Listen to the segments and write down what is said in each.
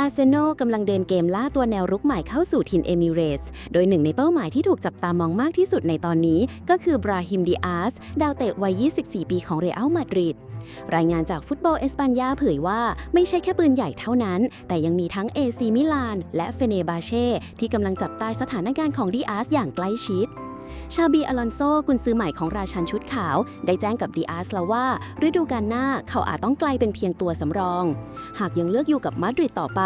อาร์เซนอลกำลังเดินเกมล่าตัวแนวรุกใหม่เข้าสู่ถิ่นเอมิเรส โดยหนึ่งในเป้าหมายที่ถูกจับตามองมากที่สุดในตอนนี้ก็คือบราฮิมดิอาส ดาวเตะวัย 24 ปีของเรอัลมาดริด รายงานจากฟุตบอลเอสปันยาเผยว่าไม่ใช่แค่ปืนใหญ่เท่านั้น แต่ยังมีทั้งเอซีมิลานและเฟเนบาเช่ที่กำลังจับตาสถานการณ์ของดิอาสอย่างใกล้ชิด ชาบีอลอนโซกุนซือใหม่ของราชันชุดขาว ได้แจ้งกับดีอาร์สแล้วว่า ฤดูกาลหน้าเขาอาจต้องกลายเป็นเพียงตัวสำรอง หากยังเลือกอยู่กับมาดริดต่อไป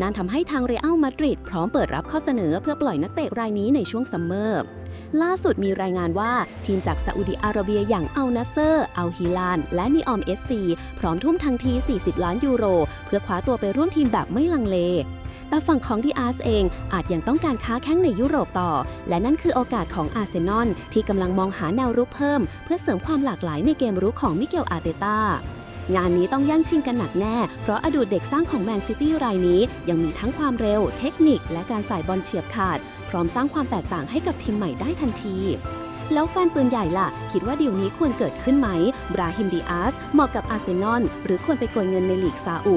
นั่นทำให้ทางเรอัลมาดริดพร้อมเปิดรับข้อเสนอเพื่อปล่อยนักเตะรายนี้ในช่วงซัมเมอร์ล่าสุดมีรายงานว่าทีมจากซาอุดิอาระเบียอย่างอัลนัสเซอร์ อัลฮิลาน และนีออมเอสซีพร้อมทุ่มทังที 40 ล้านยูโร เพื่อคว้าตัวไปร่วมทีมแบบไม่ลังเล แต่ฝั่งของดีอาร์สเองอาจยังต้องการค้าแข้งในยุโรปต่อ และนั่นคือโอกาสของอาร์เซนอลที่กำลังมองหาแนวรุกเพิ่ม เพื่อเสริมความหลากหลายในเกมรุกของมิเกลอาร์เตต้างานนี้ต้องย่างชิงกันหนักแน่ เพราะอดูตเด็กสร้างของแมนซิตี้รายนี้ ยังมีทั้งความเร็ว เทคนิค และการใส่บอลเฉียบขาด พร้อมสร้างความแตกต่างให้กับทีมใหม่ได้ทันที แล้วแฟนปืนใหญ่ล่ะ คิดว่าดีลนี้ควรเกิดขึ้นไหม บราฮิมดิอาสเหมาะกับอาร์เซนอลหรือควรไปโกยเงินในลีกซาอุ